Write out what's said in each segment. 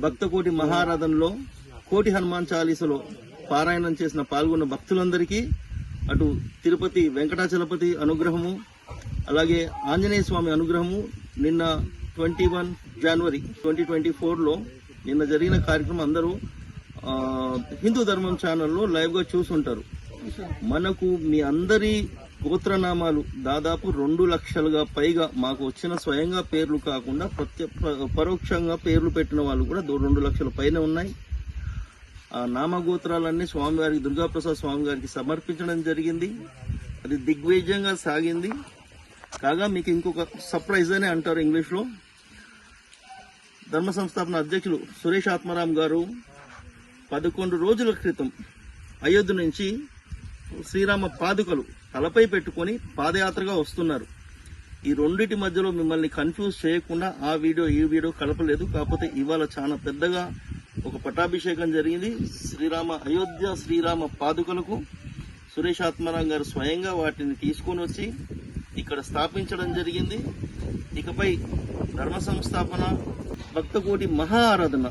భక్తకోటి మహారాధంలో కోటి హనుమాన్ చాలీసలో పారాయణం చేసిన పాల్గొన్న భక్తులందరికీ అటు తిరుపతి వెంకటాచలపతి అనుగ్రహము అలాగే ఆంజనేయ స్వామి అనుగ్రహము నిన్న ట్వంటీ వన్ జనవరి ట్వంటీ ట్వంటీ ఫోర్లో నిన్న జరిగిన కార్యక్రమం అందరూ హిందూ ధర్మం ఛానల్లో లైవ్గా చూసుంటారు. మనకు మీ అందరి గోత్రనామాలు దాదాపు రెండు లక్షలుగా పైగా మాకు వచ్చిన స్వయంగా పేర్లు కాకుండా ప్రత్య ప- పరోక్షంగా పేర్లు పెట్టిన వాళ్ళు కూడా రెండు లక్షల పైన ఉన్నాయి. ఆ నామగోత్రాలన్నీ స్వామివారికి దుర్గాప్రసాద్ స్వామి గారికి సమర్పించడం జరిగింది. అది దిగ్విజయంగా సాగింది. కాగా మీకు ఇంకొక సర్ప్రైజ్ అని అంటారు ఇంగ్లీష్లో. ధర్మ సంస్థాపన అధ్యక్షులు సురేష్ ఆత్మారాం గారు పదకొండు రోజుల క్రితం అయోధ్య నుంచి శ్రీరామ పాదుకలు తలపై పెట్టుకొని పాదయాత్రగా వస్తున్నారు. ఈ రెండిటి మధ్యలో మిమ్మల్ని కన్ఫ్యూజ్ చేయకుండా ఆ వీడియో ఈ వీడియో కలపలేదు. కాకపోతే ఇవాళ చాలా పెద్దగా ఒక పట్టాభిషేకం జరిగింది. శ్రీరామ అయోధ్య శ్రీరామ పాదుకలకు సురేష్ ఆత్మారాం గారు స్వయంగా వాటిని తీసుకొని వచ్చి ఇక్కడ స్థాపించడం జరిగింది. ఇకపై ధర్మ సంస్థాపన భక్తకోటి మహా ఆరాధన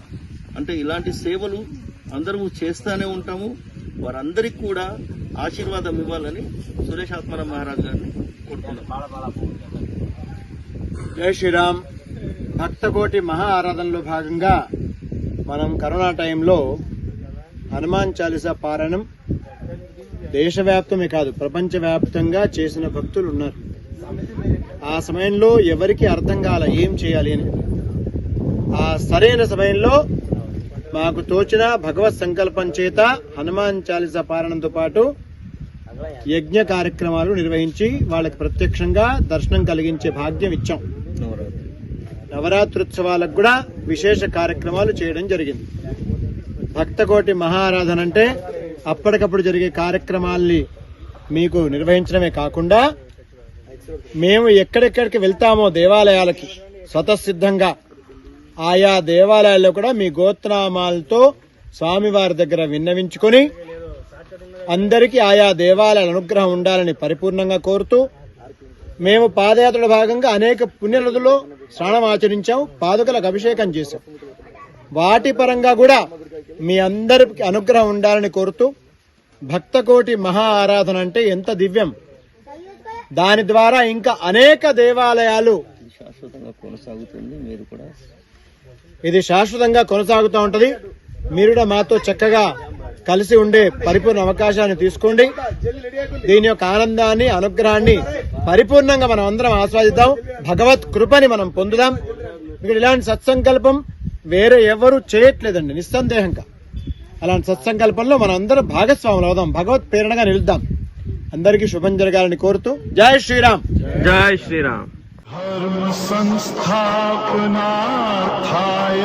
అంటే ఇలాంటి సేవలు అందరము చేస్తూనే ఉంటాము. వారందరికీ కూడా ఆశీర్వాదం ఇవ్వాలని సురేష్ ఆత్మారాం మహారాజ్ గారిని కోరుకున్నాం జై శ్రీరామ్. భక్తకోటి మహా ఆరాధనలో భాగంగా మనం కరోనా టైంలో హనుమాన్ చాలీసా పారాయణం దేశవ్యాప్తమే కాదు ప్రపంచవ్యాప్తంగా చేసిన భక్తులు ఉన్నారు. ఆ సమయంలో ఎవరికి అర్థం కాల ఏం చేయాలి అని. ఆ సరైన సమయంలో మాకు తోచిన భగవత్ సంకల్పం చేత హనుమాన్ చాలీసా పారణంతో పాటు యజ్ఞ కార్యక్రమాలు నిర్వహించి వాళ్ళకి ప్రత్యక్షంగా దర్శనం కలిగించే భాగ్యం ఇచ్చాం. నవరాత్రుత్సవాలకు కూడా విశేష కార్యక్రమాలు చేయడం జరిగింది. భక్తకోటి మహారాధన అంటే అప్పటికప్పుడు జరిగే కార్యక్రమాల్ని మీకు నిర్వహించడమే కాకుండా మేము ఎక్కడెక్కడికి వెళ్తామో దేవాలయాలకి స్వతసిద్ధంగా ఆయా దేవాలయాల్లో కూడా మీ గోత్రనామాలతో స్వామివారి దగ్గర విన్నవించుకొని అందరికీ ఆయా దేవాలయాల అనుగ్రహం ఉండాలని పరిపూర్ణంగా కోరుతూ మేము పాదయాత్రలో భాగంగా అనేక పుణ్యనదుల్లో స్నానం ఆచరించాం పాదుకలకు అభిషేకం చేశాం. వాటి పరంగా కూడా మీ అందరికి అనుగ్రహం ఉండాలని కోరుతూ భక్తకోటి మహా ఆరాధన అంటే ఎంత దివ్యం. దాని ద్వారా ఇంకా అనేక దేవాలయాలు శాశ్వతంగా కొనసాగుతుంది. మీరు కూడా ఇది శాశ్వతంగా కొనసాగుతూ ఉంటుంది. మీరు మాతో చక్కగా కలిసి ఉండే పరిపూర్ణ అవకాశాన్ని తీసుకోండి. దీని యొక్క ఆనందాన్ని అనుగ్రహాన్ని పరిపూర్ణంగా మనం అందరం ఆస్వాదిద్దాం. భగవత్ కృపని మనం పొందుదాం. ఇక్కడ ఇలాంటి సత్సంకల్పం వేరే ఎవరు చేయట్లేదండి నిస్సందేహంగా. అలాంటి సత్సంకల్పంలో మనం అందరం భాగస్వాములు అవుదాం. భగవత్ ప్రేరణగా నిలుద్దాం. అందరికీ శుభం జరగాలని కోరుతూ జై శ్రీరామ్. జై శ్రీరామ్. धर्म संस्थापना थाय